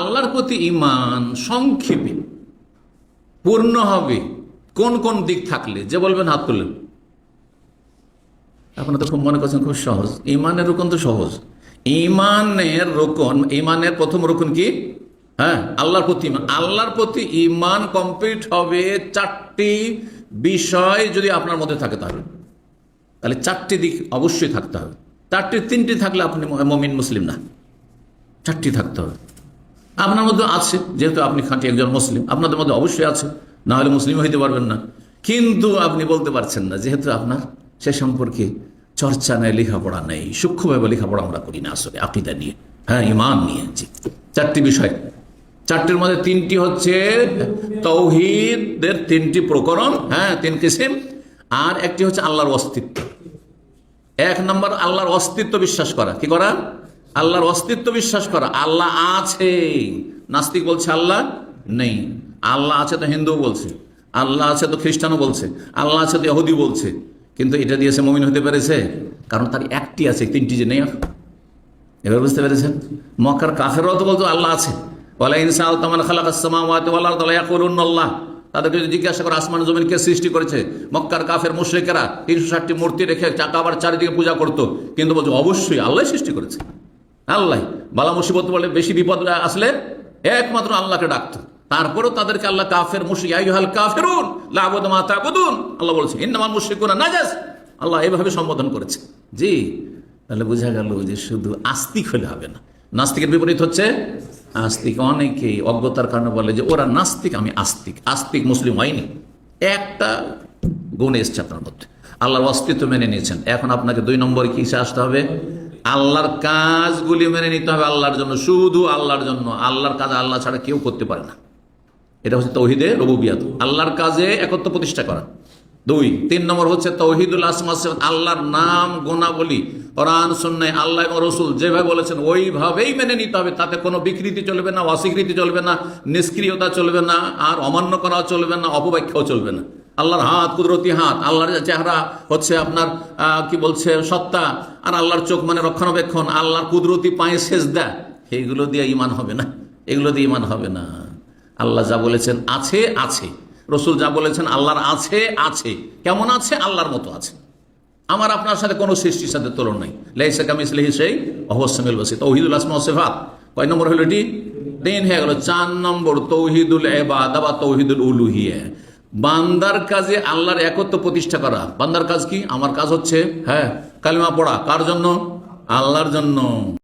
আল্লাহর প্রতি ইমান সংক্ষেপে পূর্ণ হবে। কোন কোন দিক থাকলে? যে বলবেন হাত তুললেন আপনারা তো খুব মনে করছেন খুব সহজ। ইমানের রোকন তো সহজ। ইমানের রোকন ইমানের প্রথম রোকন কি? হ্যাঁ আল্লাহর প্রতি ইমান আল্লাহর প্রতি ইমান কমপ্লিট হবে চারটি বিষয় যদি আপনার মধ্যে থাকে তাহলে। তাহলে চারটি দিক অবশ্যই থাকতে হবে। চারটি, তিনটি থাকলে আপনি মমিন, মুসলিম না। চারটি থাকতে হবে। আপনার মধ্যে আছে, যেহেতু আপনি খাঁটি একজন মুসলিম, আপনাদের মধ্যে অবশ্যই আছে, না হলে মুসলিম হইতে পারবেন না। কিন্তু আপনি বলতে পারছেন না, যেহেতু আপনার সে সম্পর্কে চর্চা নেই, লেখাপড়া নেই, সূক্ষ্মভাবে লেখাপড়া আমরা করি না আসলে, আকিদা নিয়ে। হ্যাঁ ইমান নিয়ে জি। চারটি বিষয়। চারটির মধ্যে তিনটি হচ্ছে তৌহিদের তিনটি প্রকরণ হ্যাঁ তিন কিসিম। আর একটি হচ্ছে আল্লাহর অস্তিত্ব। এক নম্বর, আল্লাহর অস্তিত্ব বিশ্বাস করা। কি করা? আল্লাহর অস্তিত্ব বিশ্বাস করা। আল্লাহ আছে। নাস্তিক বলছে আল্লাহ নেই। আল্লাহ আছে তো হিন্দু বলছে। আল্লাহ আছে তো খ্রিস্টানও বলছে। আল্লাহ আছে তো ইহুদি বলছে। কিন্তু এটা দিয়েছে মমিন হতে পেরেছে? কারণ তার একটি আছে, তিনটি যে নেই। এবার বুঝতে পেরেছেন? মক্কার কাফেরও তো বলতো আল্লাহ আছে। বলে ইনসাল তামান খালাক ইয়াকুলুনাল্লাহ তাদেরকে যদি জিজ্ঞাসা করে, আসমান জমিন কে সৃষ্টি করেছে? মক্কার কাফের মুশরিকেরা তিনশো ষাটটি মূর্তি রেখে চাকাবার চারিদিকে পূজা করতো। কিন্তু বলছে, অবশ্যই আল্লাহ সৃষ্টি করেছে। আল্লাহ বালা মুসিবত বলে বেশি বিপদ আসলে একমাত্র আল্লাহকে ডাকতো। তারপরেও তাদেরকে আল্লাহ কাফের আইয়ুহাল কাফিরুন, লা আবুদু মা তা'বুদুন আল্লাহ বলেছে, ইন্নামাল মুশরিকুনা নাজাস আল্লাহ এইভাবে সম্বোধন করেছে। জি, তাহলে বোঝা গেল যে শুধু আস্তিক হলে হবে না। নাস্তিকের বিপরীত হচ্ছে আস্তিক। অনেকেই অজ্ঞতার কারণে বলে যে ওরা নাস্তিক, আমি আস্তিক। আস্তিক মুসলিম হয়নি। একটা গুণ এসছে আপনার মধ্যে। আল্লাহর অস্তিত্ব মেনে নিয়েছেন। এখন আপনাকে দুই নম্বরে কিসে আসতে হবে? আল্লাহর কাজগুলি মেনে নিতে হবে আল্লাহর জন্য, শুধু আল্লাহর জন্য। আল্লাহর কাজ আল্লাহ ছাড়া কেউ করতে পারে না। এটা হচ্ছে তৌহিদে রবুবিয়াত। আল্লাহর কাজে একত্র প্রতিষ্ঠা করা। দুই, তিন নম্বর হচ্ছে তৌহিদুল আসমা আল্লাহর নাম, গুণাবলী, কোরআন সুন্নায় আল্লাহ এবং রসুল যেভাবে বলেছেন, ওইভাবেই মেনে নিতে হবে। তাতে কোনো বিকৃতি চলবে না, অস্বীকৃতি চলবে না, নিষ্ক্রিয়তা চলবে না, আর অমান্য করা চলবে না, অপব্যাখ্যাও চলবে না। আল্লাহর হাত, কুদরতি হাত, আল্লাহর চেহারা হচ্ছে আপনার কি বলছে, সত্তা, আর আল্লাহর চোখ মানে রক্ষণাবেক্ষণ, আল্লাহর কুদরতি পায়ে শেষ দেয় এইগুলো দিয়ে ইমান হবে না, এগুলো দিয়ে ইমান হবে না। আল্লাহ যা বলেছেন আছে আছে। রসুল যা বলেছেন আল্লাহর আছে আছে। কেমন আছে? আল্লাহর মতো আছে। আমার আপনার সাথে কোনো সৃষ্টির সাথে তুলন নাই। লেহিসা কামিসলিহি সেই অহসামিল বসি তৌহিদুল আসমা কয় নম্বর হলো এটি? হয়ে গেল চার নম্বর তৌহিদুল এবাদা বা তৌহিদুল উলুহিয়া। বান্দার কাজে আল্লাহর একত্র প্রতিষ্ঠা করা। বান্দার কাজ কি? আমার কাজ হচ্ছে হ্যাঁ কালিমা পড়া। কার জন্য? আল্লাহর জন্য।